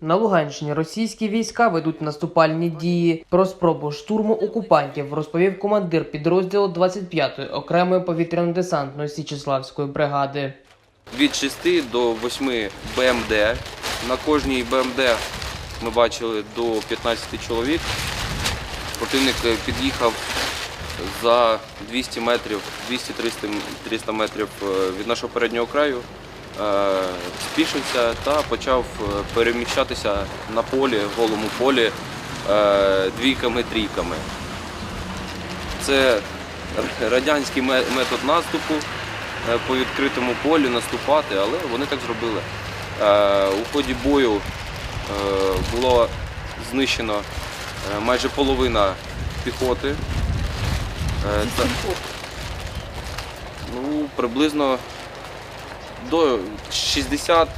На Луганщині російські війська ведуть наступальні дії. Про спробу штурму окупантів розповів командир підрозділу 25-ї окремої повітряно-десантної Січеславської бригади. від 6 до 8 БМД. На кожній БМД ми бачили до 15 чоловік. Противник е, під'їхав за 200 метрів, 200-300 метрів е, від нашого переднього краю, спішився та почав е, переміщатися на полі, голому полі е, двійками-трійками. Це радянський метод наступу е, по відкритому полі наступати, але вони так зробили. Е, У ході бою е, було знищено е, майже половина піхоти. Е, Ну, приблизно до 60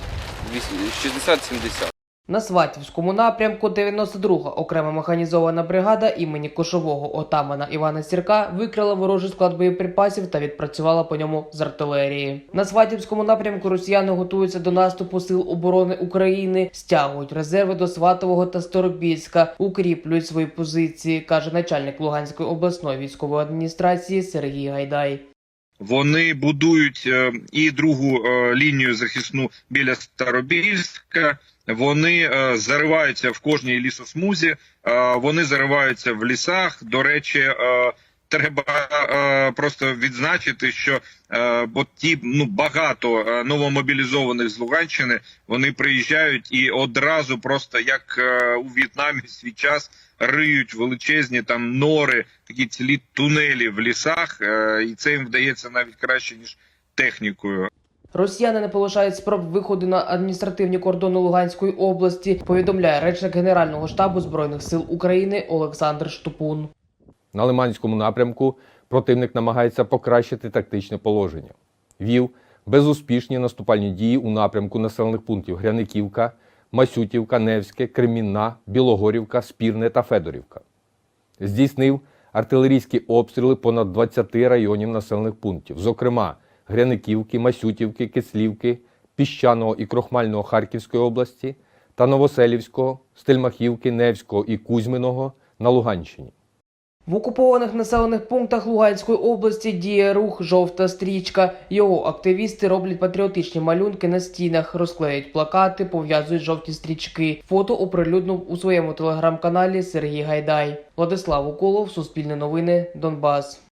віс- 60-70. На Сватівському напрямку 92-га окрема механізована бригада імені кошового отамана Івана Сірка викрила ворожий склад боєприпасів та відпрацювала по ньому з артилерії. На Сватівському напрямку росіяни готуються до наступу сил оборони України, стягують резерви до Сватового та Сторопільська, укріплюють свої позиції, каже начальник Луганської обласної військової адміністрації Сергій Гайдай. Вони будують е, і другу е, лінію захисну біля Старобільська. Вони е, зариваються в кожній лісосмузі, вони зариваються в лісах. До речі, треба е, просто відзначити, що е, бо ті ну багато е, новомобілізованих з Луганщини вони приїжджають і одразу, просто як е, у В'єтнамі свій час риють величезні там нори, такі цілі тунелі в лісах, е, і це їм вдається навіть краще ніж технікою. Росіяни не полишають спроб виходу на адміністративні кордони Луганської області. Повідомляє речник Генерального штабу збройних сил України Олександр Штупун. На Лиманському напрямку противник намагається покращити тактичне положення. Вів безуспішні наступальні дії у напрямку населених пунктів Гряниківка, Масютівка, Невське, Кремінна, Білогорівка, Спірне та Федорівка. Здійснив артилерійські обстріли понад 20 районів населених пунктів, зокрема Гряниківки, Масютівки, Кислівки, Піщаного і Крохмального Харківської області та Новоселівського, Стельмахівки, Невського і Кузьминого на Луганщині. В окупованих населених пунктах Луганської області діє рух Жовта стрічка. Його активісти роблять патріотичні малюнки на стінах, розклеюють плакати, пов'язують жовті стрічки. Фото оприлюднив у своєму телеграм-каналі Сергій Гайдай. Владислав Уколов, Суспільне новини, Донбас.